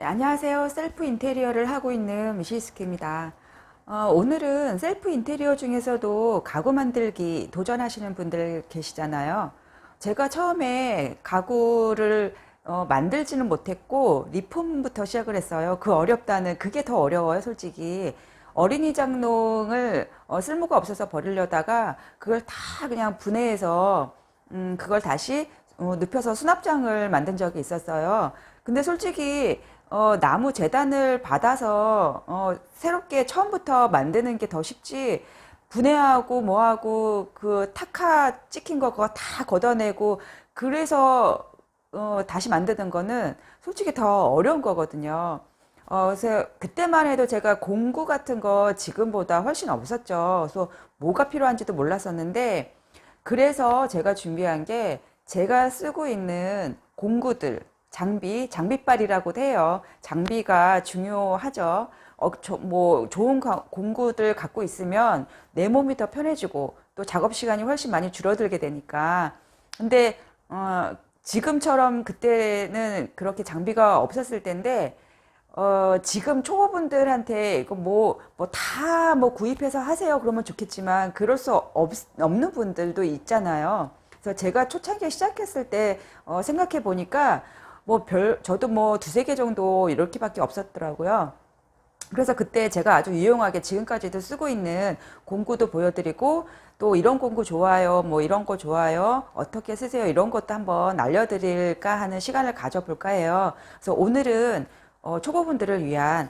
네, 안녕하세요. 셀프 인테리어를 하고 있는 미시스키입니다. 어, 오늘은 셀프 인테리어 중에서도 가구 만들기 도전하시는 분들 계시잖아요. 제가 처음에 가구를 어, 만들지는 못했고 리폼부터 시작을 했어요. 그 어렵다는 그게 더 어려워요, 솔직히. 어린이 장롱을 어, 쓸모가 없어서 버리려다가 그걸 다 그냥 분해해서 음, 그걸 다시 어, 눕혀서 수납장을 만든 적이 있었어요. 근데 솔직히 어, 나무 재단을 받아서 어, 새롭게 처음부터 만드는 게 더 쉽지 분해하고 뭐하고 그 타카 찍힌 거 그거 다 걷어내고 그래서 어, 다시 만드는 거는 솔직히 더 어려운 거거든요. 어, 그래서 그때만 해도 제가 공구 같은 거 지금보다 훨씬 없었죠. 그래서 뭐가 필요한지도 몰랐었는데 그래서 제가 준비한 게 제가 쓰고 있는 공구들, 장비, 장비빨이라고도 해요. 장비가 중요하죠. 어, 저, 뭐, 좋은 가- 공구들 갖고 있으면 내 몸이 더 편해지고 또 작업 시간이 훨씬 많이 줄어들게 되니까. 근데, 어, 지금처럼 그때는 그렇게 장비가 없었을 텐데, 어, 지금 초보분들한테 이거 뭐, 뭐 다 뭐 구입해서 하세요. 그러면 좋겠지만, 그럴 수 없, 없는 분들도 있잖아요. 그래서 제가 초창기에 시작했을 때, 어, 생각해 보니까, 뭐 별, 저도 뭐 두세 개 정도 이렇게밖에 없었더라고요. 그래서 그때 제가 아주 유용하게 지금까지도 쓰고 있는 공구도 보여드리고 또 이런 공구 좋아요, 뭐 이런 거 좋아요, 어떻게 쓰세요 이런 것도 한번 알려드릴까 하는 시간을 가져볼까 해요. 그래서 오늘은 어, 초보분들을 위한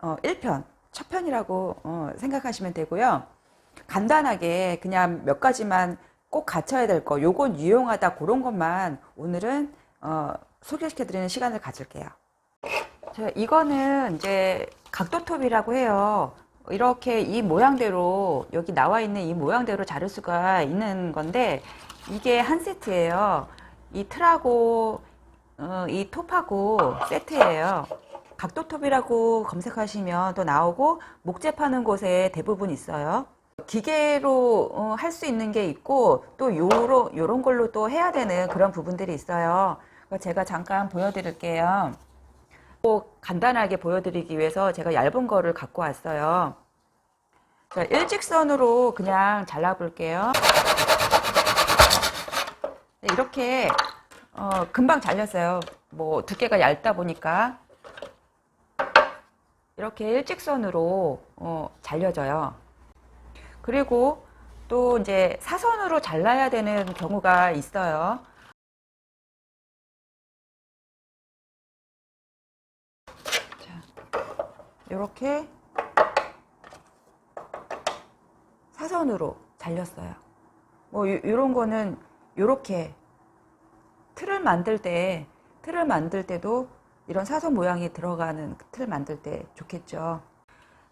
어, 1편, 첫 편이라고 어, 생각하시면 되고요. 간단하게 그냥 몇 가지만 꼭 갖춰야 될 거, 요건 유용하다 그런 것만 오늘은 어, 소개시켜드리는 시간을 가질게요. 자, 이거는 이제 각도톱이라고 해요. 이렇게 이 모양대로 여기 나와 있는 이 모양대로 자를 수가 있는 건데 이게 한 세트예요. 이 틀하고 어, 이 톱하고 세트예요. 각도톱이라고 검색하시면 또 나오고 목재 파는 곳에 대부분 있어요. 기계로 할수 있는 게 있고 또 요로 요런 걸로 또 해야 되는 그런 부분들이 있어요. 제가 잠깐 보여드릴게요. 꼭 간단하게 보여드리기 위해서 제가 얇은 거를 갖고 왔어요. 자, 일직선으로 그냥 잘라볼게요. 네, 이렇게 어, 금방 잘렸어요. 뭐 두께가 얇다 보니까 이렇게 일직선으로 어, 잘려져요. 그리고 또 이제 사선으로 잘라야 되는 경우가 있어요. 이렇게 사선으로 잘렸어요. 뭐 요- 요런 거는 요렇게 틀을 만들 때 틀을 만들 때도 이런 사선 모양이 들어가는 틀 만들 때 좋겠죠.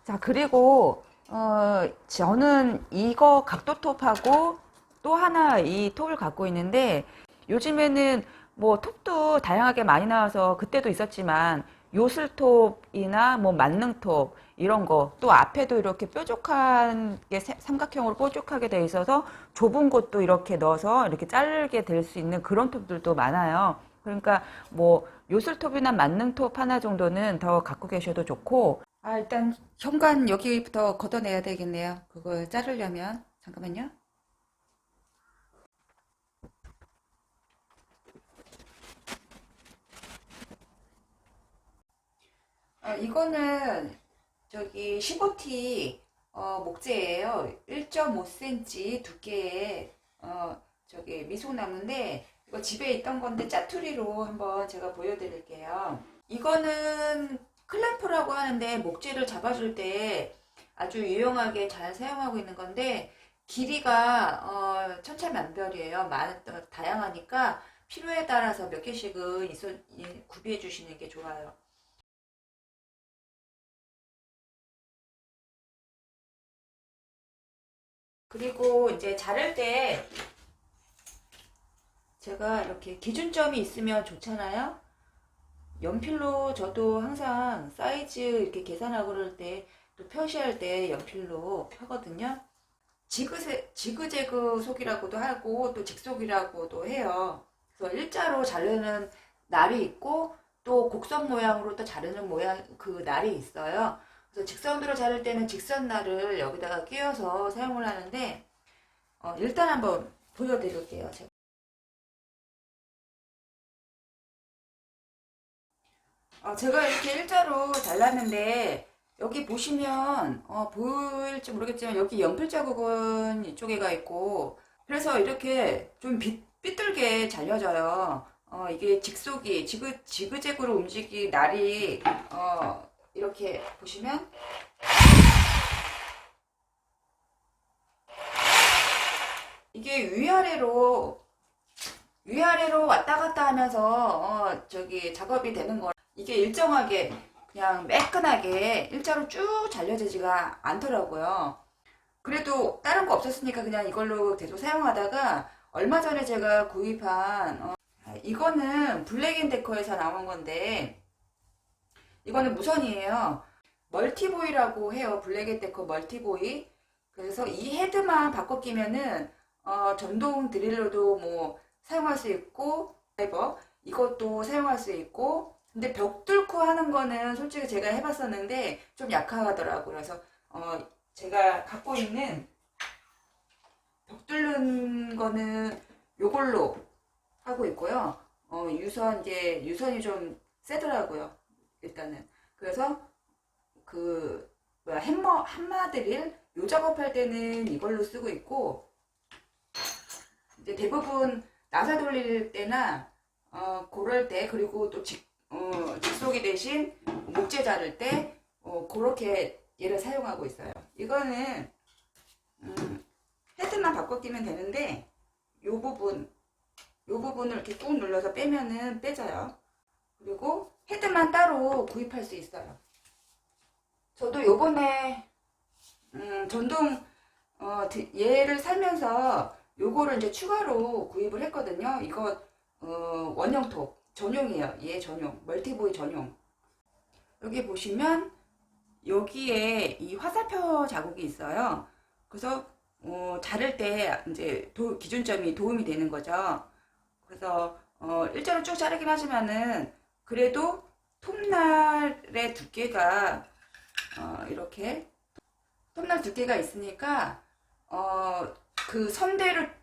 자 그리고 어 저는 이거 각도톱하고 또 하나 이 톱을 갖고 있는데 요즘에는 뭐 톱도 다양하게 많이 나와서 그때도 있었지만 요슬톱이나 뭐 만능톱 이런 거 또 앞에도 이렇게 뾰족한 게 세- 삼각형으로 뾰족하게 돼 있어서 좁은 곳도 이렇게 넣어서 이렇게 자르게 될 수 있는 그런 톱들도 많아요. 그러니까 뭐 요슬톱이나 만능톱 하나 정도는 더 갖고 계셔도 좋고 아 일단 현관 여기부터 걷어내야 되겠네요. 그걸 자르려면 잠깐만요. 어, 이거는 저기 15T 어, 목재예요. 1.5cm 두께의 어, 저기 미소나무인데 이거 집에 있던 건데 짜투리로 한번 제가 보여드릴게요. 이거는 클램프라고 하는데 목재를 잡아줄 때 아주 유용하게 잘 사용하고 있는 건데 길이가 어, 천차만별이에요. 많, 어, 다양하니까 필요에 따라서 몇 개씩은 구비해 주시는 게 좋아요. 그리고 이제 자를 때 제가 이렇게 기준점이 있으면 좋잖아요. 연필로 저도 항상 사이즈 이렇게 계산하고 그럴 때 또 표시할 때 연필로 펴거든요. 지그세, 지그재그 속이라고도 하고 또 직속이라고도 해요. 그래서 일자로 자르는 날이 있고 또 곡선 모양으로 또 자르는 모양 그 날이 있어요. 그래서 직선으로 자를 때는 직선 날을 여기다가 끼워서 사용을 하는데 어, 일단 한번 보여드릴게요. 제가. 어, 제가 이렇게 일자로 잘랐는데 여기 보시면 어, 보일지 모르겠지만 여기 연필 자국은 이쪽에가 있고 그래서 이렇게 좀 빗, 삐뚤게 잘려져요. 어, 이게 직속이 지그 지그재그로 움직이 날이 어, 이렇게 보시면 이게 위아래로 위아래로 왔다 갔다 하면서 어, 저기 작업이 되는 거 이게 일정하게 그냥 매끈하게 일자로 쭉 잘려지지가 않더라고요. 그래도 다른 거 없었으니까 그냥 이걸로 계속 사용하다가 얼마 전에 제가 구입한 어, 이거는 블랙앤데커에서 나온 건데 이거는 무선이에요. 멀티보이라고 해요. 블랙앤데커 멀티보이. 그래서 이 헤드만 바꿔 끼면은 어, 전동 드릴로도 뭐 사용할 수 있고 드라이버 이것도 사용할 수 있고 근데 벽 뚫고 하는 거는 솔직히 제가 해봤었는데 좀 약하더라고요. 그래서 어, 제가 갖고 있는 벽 뚫는 거는 요걸로 하고 있고요. 어, 유선 이제 유선이 좀 세더라고요. 일단은 그래서 그 뭐야 햄머 한마 드릴 요 작업할 때는 이걸로 쓰고 있고 이제 대부분 나사 돌릴 때나 어 그럴 때 그리고 또 직, 어, 직속이 대신 목재 자를 때 어, 그렇게 얘를 사용하고 있어요. 이거는 음, 헤드만 바꿔 끼면 되는데 요 부분 요 부분을 이렇게 꾹 눌러서 빼면은 빼져요. 그리고 헤드만 따로 구입할 수 있어요. 저도 요번에 음, 전동 어, 드- 얘를 살면서 요거를 이제 추가로 구입을 했거든요. 이거 어, 원형톱 전용이에요. 얘 전용 멀티보이 전용. 여기 보시면 여기에 이 화살표 자국이 있어요. 그래서 어, 자를 때 이제 도- 기준점이 도움이 되는 거죠. 그래서 어, 일자로 쭉 자르긴 하지만은 그래도 톱날의 두께가 어, 이렇게 톱날 두께가 있으니까 어, 그 선대를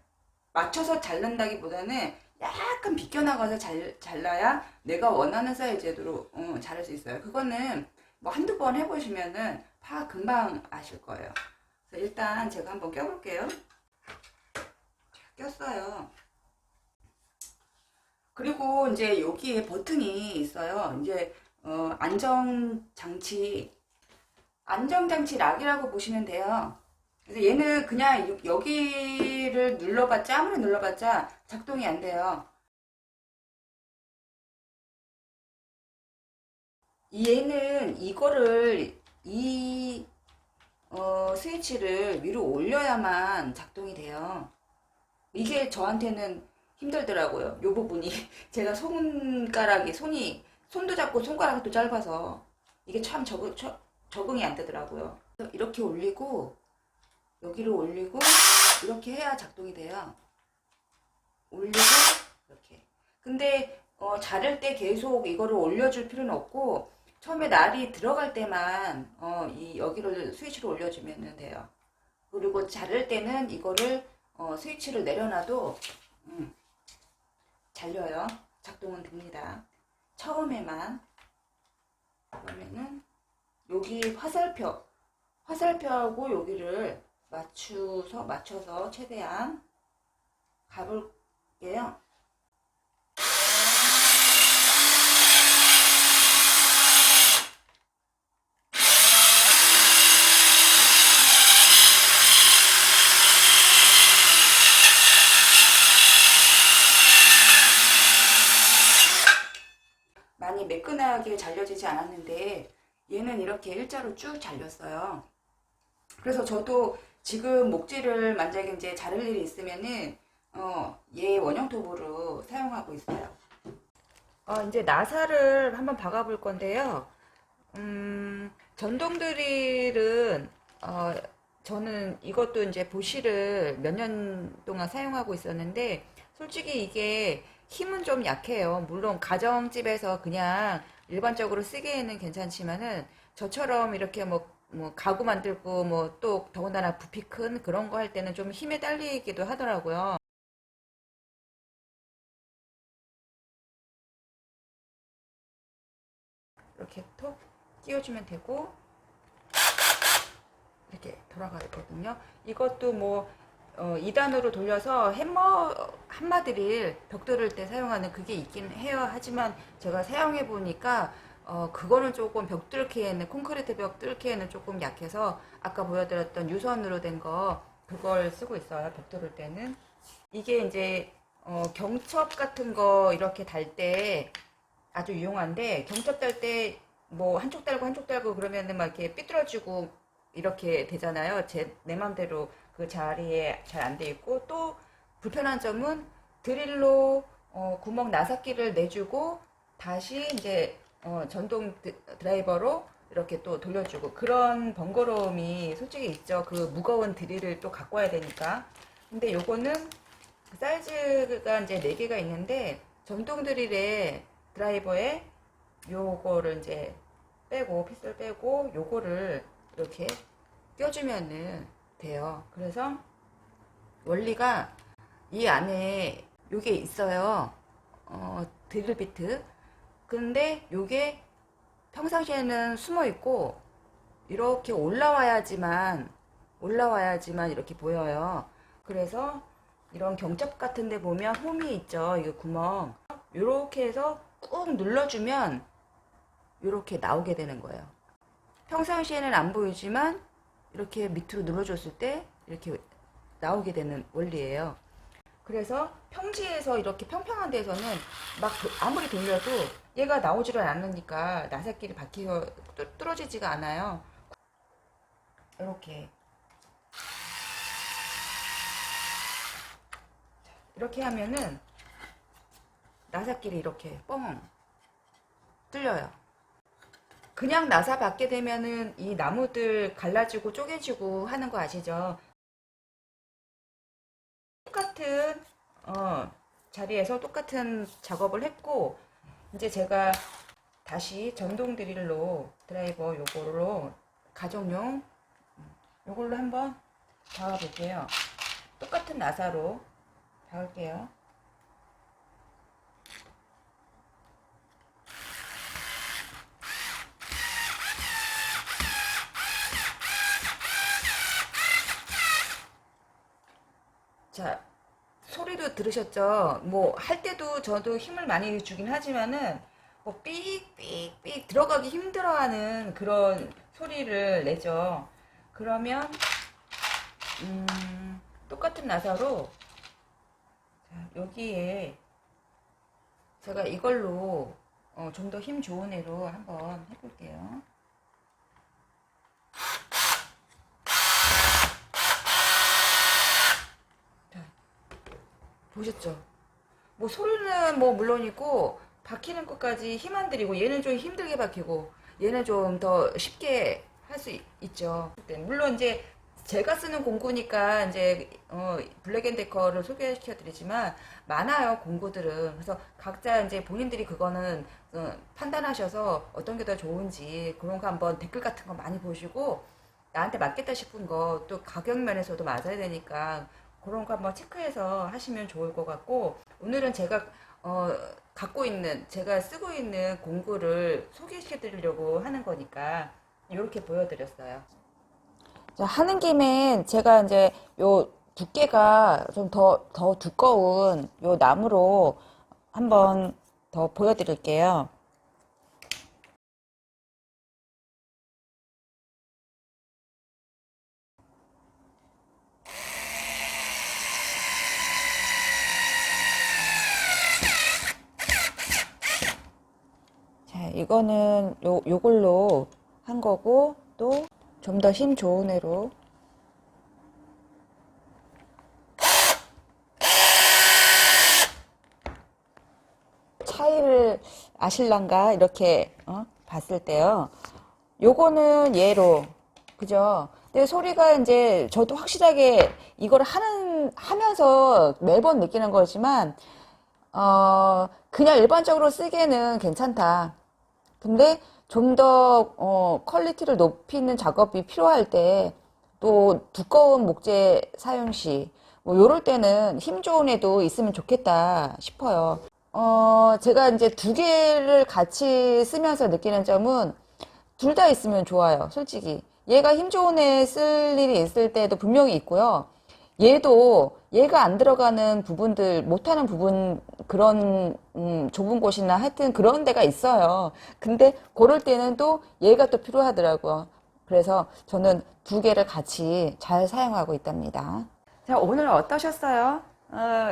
맞춰서 자른다기보다는 약간 비껴나가서 잘, 잘라야 내가 원하는 사이즈로 어, 자를 수 있어요. 그거는 뭐 한두 번 해보시면은 파 금방 아실 거예요. 일단 제가 한번 껴볼게요. 자, 꼈어요. 그리고 이제 여기에 버튼이 있어요. 이제 어, 안정장치 안정장치 락이라고 보시면 돼요. 그래서 얘는 그냥 여- 여기를 눌러봤자 아무리 눌러봤자 작동이 안 돼요. 얘는 이거를 이 어, 스위치를 위로 올려야만 작동이 돼요. 이게 저한테는 힘들더라고요. 요 부분이 제가 손가락이 손이 손도 작고 손가락도 짧아서 이게 참 적응, 처- 적응이 안 되더라고요. 이렇게 올리고 여기를 올리고 이렇게 해야 작동이 돼요. 올리고 이렇게. 근데 어, 자를 때 계속 이거를 올려줄 필요는 없고 처음에 날이 들어갈 때만 어, 이 여기를 스위치를 올려주면 돼요. 그리고 자를 때는 이거를 어, 스위치를 내려놔도 음, 잘려요. 작동은 됩니다. 처음에만 그러면은 여기 화살표 화살표하고 여기를 맞추서 맞춰서 최대한 가볼게요. 많이 매끈하게 잘려지지 않았는데 얘는 이렇게 일자로 쭉 잘렸어요. 그래서 저도 지금 목재를 만약에 이제 자를 일이 있으면은 어, 얘 원형 톱으로 사용하고 있어요. 어, 이제 나사를 한번 박아 볼 건데요. 음, 전동 드릴은 어, 저는 이것도 이제 보시를 몇 년 동안 사용하고 있었는데 솔직히 이게 힘은 좀 약해요. 물론 가정집에서 그냥 일반적으로 쓰기에는 괜찮지만은 저처럼 이렇게 뭐, 뭐 가구 만들고 뭐 또 더군다나 부피 큰 그런 거 할 때는 좀 힘에 딸리기도 하더라고요. 이렇게 톡 끼워주면 되고 이렇게 돌아가거든요. 이것도 뭐 어, 2단으로 돌려서 햄머 한마디를 벽 뚫을 때 사용하는 그게 있긴 해요. 하지만 제가 사용해 보니까 어, 그거는 조금 벽 뚫기에는 콘크리트 벽 뚫기에는 조금 약해서 아까 보여드렸던 유선으로 된 거 그걸 쓰고 있어요. 벽 뚫을 때는 이게 이제 어, 경첩 같은 거 이렇게 달 때 아주 유용한데 경첩 달 때 뭐 한쪽 달고 한쪽 달고 그러면은 막 이렇게 삐뚤어지고 이렇게 되잖아요. 제 내 맘대로 그 자리에 잘 안 돼 있고 또 불편한 점은 드릴로 어, 구멍 나사끼를 내주고 다시 이제 어, 전동 드- 드라이버로 이렇게 또 돌려주고 그런 번거로움이 솔직히 있죠. 그 무거운 드릴을 또 갖고 와야 되니까. 근데 요거는 사이즈가 이제 4개가 있는데 전동 드릴에 드라이버에 요거를 이제 빼고 핏을 빼고 요거를 이렇게 껴주면은 돼요. 그래서 원리가 이 안에 요게 있어요. 어, 드릴 비트. 근데 요게 평상시에는 숨어 있고 이렇게 올라와야지만 올라와야지만 이렇게 보여요. 그래서 이런 경첩 같은 데 보면 홈이 있죠. 이거 구멍. 요렇게 해서 꾹 눌러주면 요렇게 나오게 되는 거예요. 평상시에는 안 보이지만 이렇게 밑으로 눌러줬을 때 이렇게 나오게 되는 원리예요. 그래서 평지에서 이렇게 평평한 데서는 막 도- 아무리 돌려도 얘가 나오지를 않으니까 나사끼리 박히고 뚫- 뚫어지지가 않아요. 이렇게 이렇게 하면은 나사끼리 이렇게 뻥 뚫려요. 그냥 나사 받게 되면은 이 나무들 갈라지고 쪼개지고 하는 거 아시죠? 똑같은 어, 자리에서 똑같은 작업을 했고 이제 제가 다시 전동 드릴로 드라이버 요거로 가정용 요걸로 한번 박아 볼게요. 똑같은 나사로 박을게요. 자, 소리도 들으셨죠? 뭐, 할 때도 저도 힘을 많이 주긴 하지만은, 뭐, 삑삑삑 들어가기 힘들어하는 그런 소리를 내죠. 그러면, 음, 똑같은 나사로, 자, 여기에, 제가 이걸로, 어, 좀 더 힘 좋은 애로 한번 해볼게요. 보셨죠? 뭐 소리는 뭐 물론이고 박히는 것까지 힘 안 들이고 얘는 좀 힘들게 박히고 얘는 좀 더 쉽게 할 수 있죠. 네, 물론 이제 제가 쓰는 공구니까 이제 어, 블랙앤데커를 소개시켜 드리지만 많아요 공구들은 그래서 각자 이제 본인들이 그거는 어, 판단하셔서 어떤 게 더 좋은지 그런 거 한번 댓글 같은 거 많이 보시고 나한테 맞겠다 싶은 거 또 가격 면에서도 맞아야 되니까 그런 거 한번 체크해서 하시면 좋을 것 같고 오늘은 제가 어, 갖고 있는 제가 쓰고 있는 공구를 소개시켜 드리려고 하는 거니까 이렇게 보여드렸어요. 자, 하는 김에 제가 이제 요 두께가 좀 더 더 두꺼운 요 나무로 한번 더 보여드릴게요. 자, 이거는 요, 요걸로 한 거고, 또 좀 더 힘 좋은 애로. 차이를 아실란가? 이렇게, 어? 봤을 때요. 요거는 얘로, 그죠? 근데 소리가 이제 저도 확실하게 이걸 하는, 하면서 매번 느끼는 거지만, 어, 그냥 일반적으로 쓰기에는 괜찮다. 근데 좀 더, 어, 퀄리티를 높이는 작업이 필요할 때, 또 두꺼운 목재 사용 시, 뭐, 요럴 때는 힘 좋은 애도 있으면 좋겠다 싶어요. 어, 제가 이제 두 개를 같이 쓰면서 느끼는 점은, 둘 다 있으면 좋아요, 솔직히. 얘가 힘 좋은 애 쓸 일이 있을 때도 분명히 있고요. 얘도 얘가 안 들어가는 부분들, 못하는 부분, 그런, 음, 좁은 곳이나 하여튼 그런 데가 있어요. 근데 그럴 때는 또 얘가 또 필요하더라고요. 그래서 저는 두 개를 같이 잘 사용하고 있답니다. 자, 오늘 어떠셨어요? 어,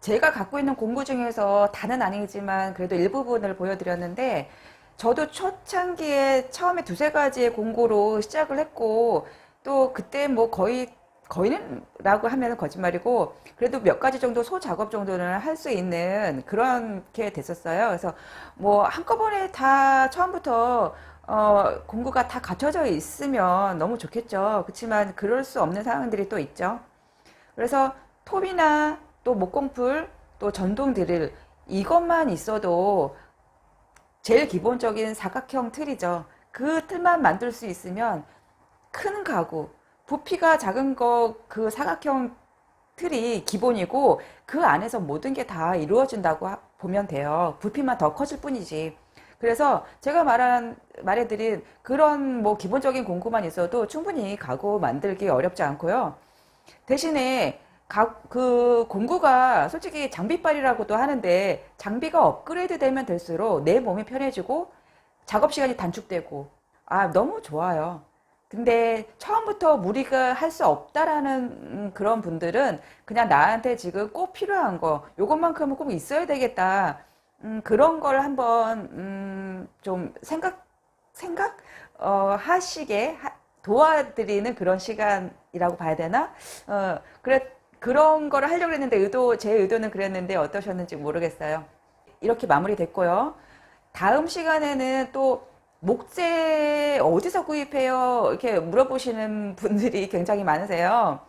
제가 갖고 있는 공구 중에서 다는 아니지만 그래도 일부분을 보여드렸는데, 저도 초창기에 처음에 두세 가지의 공구로 시작을 했고, 또 그때 뭐 거의, 거의는 라고 하면 거짓말이고, 그래도 몇 가지 정도 소 작업 정도는 할 수 있는 그렇게 됐었어요. 그래서 뭐 한꺼번에 다 처음부터 어, 공구가 다 갖춰져 있으면 너무 좋겠죠. 그렇지만 그럴 수 없는 상황들이 또 있죠. 그래서 톱이나 또 목공풀, 또 전동 드릴 이것만 있어도 제일 기본적인 사각형 틀이죠. 그 틀만 만들 수 있으면 큰 가구, 부피가 작은 거 그 사각형 틀이 기본이고 그 안에서 모든 게 다 이루어진다고 하- 보면 돼요. 부피만 더 커질 뿐이지. 그래서 제가 말한 말해드린 그런 뭐 기본적인 공구만 있어도 충분히 가구 만들기 어렵지 않고요. 대신에 가, 그 공구가 솔직히 장비빨이라고도 하는데 장비가 업그레이드 되면 될수록 내 몸이 편해지고 작업 시간이 단축되고 아 너무 좋아요. 근데 처음부터 무리가 할 수 없다라는 음, 그런 분들은 그냥 나한테 지금 꼭 필요한 거 요것만큼은 꼭 있어야 되겠다. 음, 그런 걸 한번 음, 좀 생각 생각 어, 하시게 하- 도와드리는 그런 시간이라고 봐야 되나? 어, 그래 그런 거를 하려고 했는데 의도 제 의도는 그랬는데 어떠셨는지 모르겠어요. 이렇게 마무리됐고요. 다음 시간에는 또 목재 어디서 구입해요? 이렇게 물어보시는 분들이 굉장히 많으세요.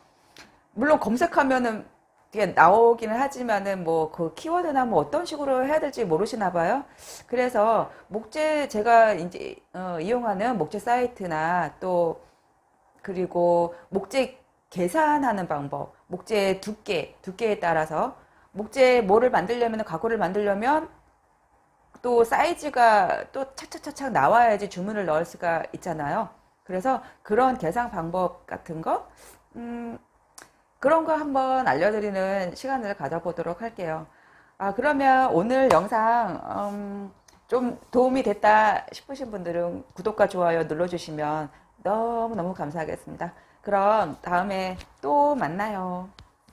물론 검색하면은 이게 나오기는 하지만은 뭐 그 키워드나 뭐 어떤 식으로 해야 될지 모르시나 봐요. 그래서 목재 제가 이제 어, 이용하는 목재 사이트나 또 그리고 목재 계산하는 방법, 목재 두께, 두께에 따라서 목재 뭐를 만들려면 가구를 만들려면 또 사이즈가 또 착착착착 나와야지 주문을 넣을 수가 있잖아요. 그래서 그런 계산 방법 같은 거, 음, 그런 거 한번 알려드리는 시간을 가져보도록 할게요. 아, 그러면 오늘 영상, 음, 좀 도움이 됐다 싶으신 분들은 구독과 좋아요 눌러주시면 너무너무 감사하겠습니다. 그럼 다음에 또 만나요.